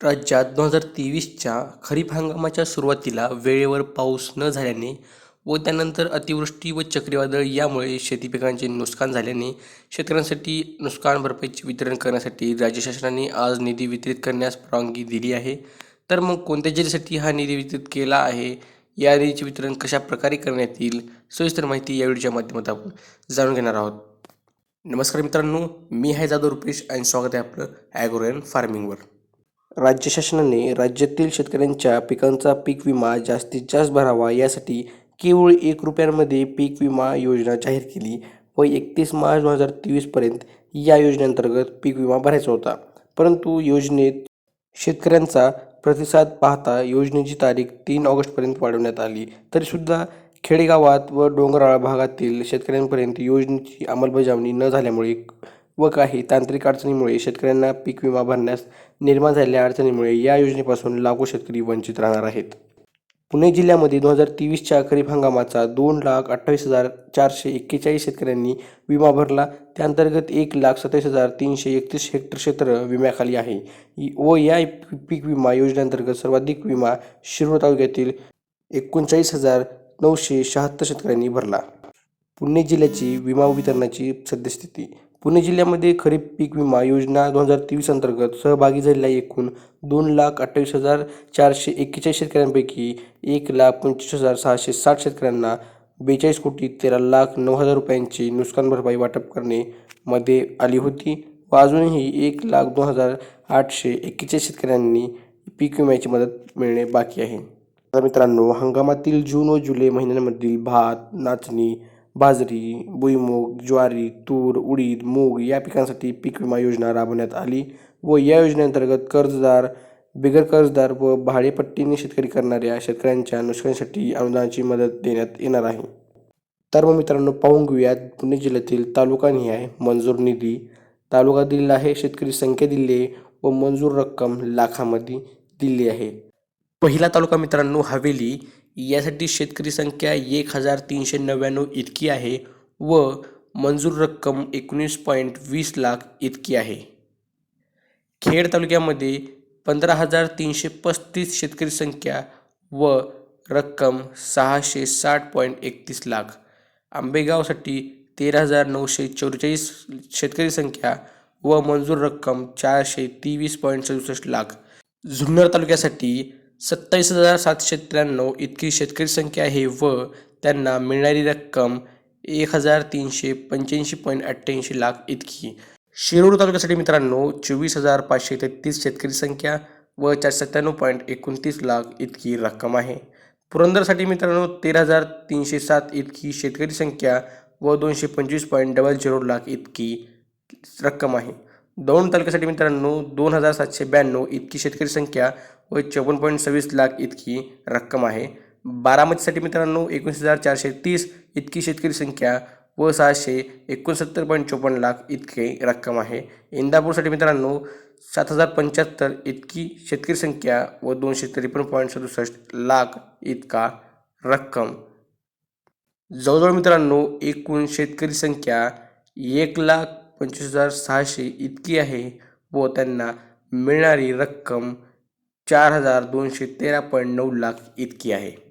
राज्यात दोन हजार तेवीसच्या खरीप हंगामाच्या सुरुवातीला वेळेवर पाऊस न झाल्याने व त्यानंतर अतिवृष्टी व चक्रीवादळ यामुळे शेती पिकांचे नुकसान झाल्याने शेतकऱ्यांसाठी नुकसान भरपाईचे वितरण करण्यासाठी राज्य शासनाने आज निधी वितरित करण्यास परवानगी दिली आहे. तर मग कोणत्या जिल्ह्यासाठी हा निधी वितरित केला आहे? या निधीचे वितरण कशा प्रकारे करण्यात येईल? सविस्तर माहिती या व्हिडिओच्या माध्यमात आपण जाणून घेणार आहोत. नमस्कार मित्रांनो मी आहे जाधव रुपेश आणि स्वागत आहे आपलं ॲग्रोयन फार्मिंगवर. राज्य शासनाने राज्यातील शेतकऱ्यांच्या पिकांचा पीक विमा जास्तीत जास्त भरावा यासाठी केवळ एक रुपयांमध्ये पीक विमा योजना जाहीर केली व एकतीस मार्च दोन हजार तेवीसपर्यंत या योजनेअंतर्गत पीक विमा भरायचा होता. परंतु योजनेत शेतकऱ्यांचा प्रतिसाद पाहता योजनेची तारीख तीन ऑगस्टपर्यंत वाढवण्यात आली. तरीसुद्धा खेडेगावात व डोंगराळ भागातील शेतकऱ्यांपर्यंत योजनेची अंमलबजावणी न झाल्यामुळे व काही तांत्रिक अडचणीमुळे शेतकऱ्यांना पीक विमा भरण्यास निर्माण झालेल्या अडचणीमुळे या योजनेपासून लाखो शेतकरी वंचित राहणार आहेत. पुणे जिल्ह्यामध्ये दोन हजार तेवीसच्या खरीप हंगामाचा दोन लाख अठ्ठावीस हजार चारशे एक्केचाळीस शेतकऱ्यांनी विमा भरला. त्याअंतर्गत एक लाख सत्तावीस हजार तीनशे एकतीस हेक्टर क्षेत्र विम्याखाली आहे. व या पीक विमा योजनेअंतर्गत सर्वाधिक विमा शिरूर तालुक्यातील एकोणचाळीस हजार नऊशे शहात्तर शेतकऱ्यांनी भरला. पुणे जिल्ह्याची विमा वितरणाची सद्यस्थिती पुणे जिल्ह्यामध्ये खरीप पीक विमा योजना दोन हजार तेवीस अंतर्गत सहभागी झालेल्या एकूण दोन लाख अठ्ठावीस हजार चारशे एक्केचाळीस शेतकऱ्यांपैकी एक लाख पंचवीस हजार सहाशे साठ शेतकऱ्यांना बेचाळीस कोटी तेरा लाख नऊ हजार रुपयांची नुकसान भरपाई वाटप करणे मध्ये आली होती व अजूनही एक लाख दोन हजार आठशे एक्केचाळीस शेतकऱ्यांनी पीक विम्याची मदत मिळणे बाकी आहे. तर मित्रांनो हंगामातील जून व जुलै महिन्यांमधील भात नाचणी बाजरी भुईमूग ज्वारी तूर उडीद मूग या पिकांसाठी पीक विमा योजना राबवण्यात आली व या योजनेअंतर्गत कर्जदार बिगर कर्जदार व भाडेपट्टीने शेतकरी करणाऱ्या शेतकऱ्यांच्या नुकसानीसाठी अनुदानाची मदत देण्यात येणार आहे. तर मग मित्रांनो पाहून घेऊयात. पुणे जिल्ह्यातील तालुकानिहाय मंजूर निधी. तालुका दिलेला आहे शेतकरी संख्या दिली आहे व मंजूर रक्कम लाखामध्ये दिली आहे. पहिला तालुका मित्रांनो हवेली. यासाठी शेतकरी संख्या एक हजार तीनशे नव्याण्णव इतकी आहे व मंजूर रक्कम एकोणीस पॉईंट वीस लाख इतकी आहे. खेड तालुक्यामध्ये पंधरा हजार तीनशे पस्तीस शेतकरी संख्या व रक्कम सहाशे साठ पॉईंट एकतीस लाख. आंबेगावसाठी तेरा हजार नऊशे चौवेचाळीस शेतकरी संख्या व मंजूर रक्कम चारशे तेवीस पॉईंट सदुसष्ट लाख. जुन्नर तालुक्यासाठी सत्तावीस हजार सातशे त्र्याण्णव इतकी शेतकरी संख्या आहे व त्यांना मिळणारी रक्कम एक हजार तीनशे पंच्याऐंशी पॉईंट अठ्ठ्याऐंशी लाख इतकी. शिरूर तालुक्यासाठी मित्रांनो चोवीस हजार पाचशे तेहतीस शेतकरी संख्या व चारशे सत्त्याण्णव पॉईंट एकोणतीस लाख इतकी रक्कम आहे. पुरंदरसाठी मित्रांनो तेरा हजार तीनशे सात इतकी शेतकरी संख्या व दोनशे पंचवीस पॉईंट डबल झिरो लाख इतकी रक्कम आहे. दौंड तालुक्यासाठी मित्रांनो दोन हजार सातशे ब्याण्णव इतकी शेतकरी संख्या व चौपन्न पॉईंट सव्वीस लाख इतकी रक्कम आहे. बारामतीसाठी मित्रांनो एकोणीस हजार चारशे तीस इतकी शेतकरी संख्या व सहाशे एकोणसत्तर पॉईंट चोपन्न लाख इतकी रक्कम आहे. इंदापूरसाठी मित्रांनो सात हजार पंच्याहत्तर इतकी शेतकरी संख्या व दोनशे त्रेपन्न पॉईंट सदुसष्ट लाख इतका रक्कम. जवळजवळ मित्रांनो एकूण शेतकरी संख्या एक लाख पंचवीस हजार सहाशे इतकी आहे व त्यांना मिळणारी रक्कम चार हजार दोनशे तेरा पॉईंट नऊ लाख इतकी आहे.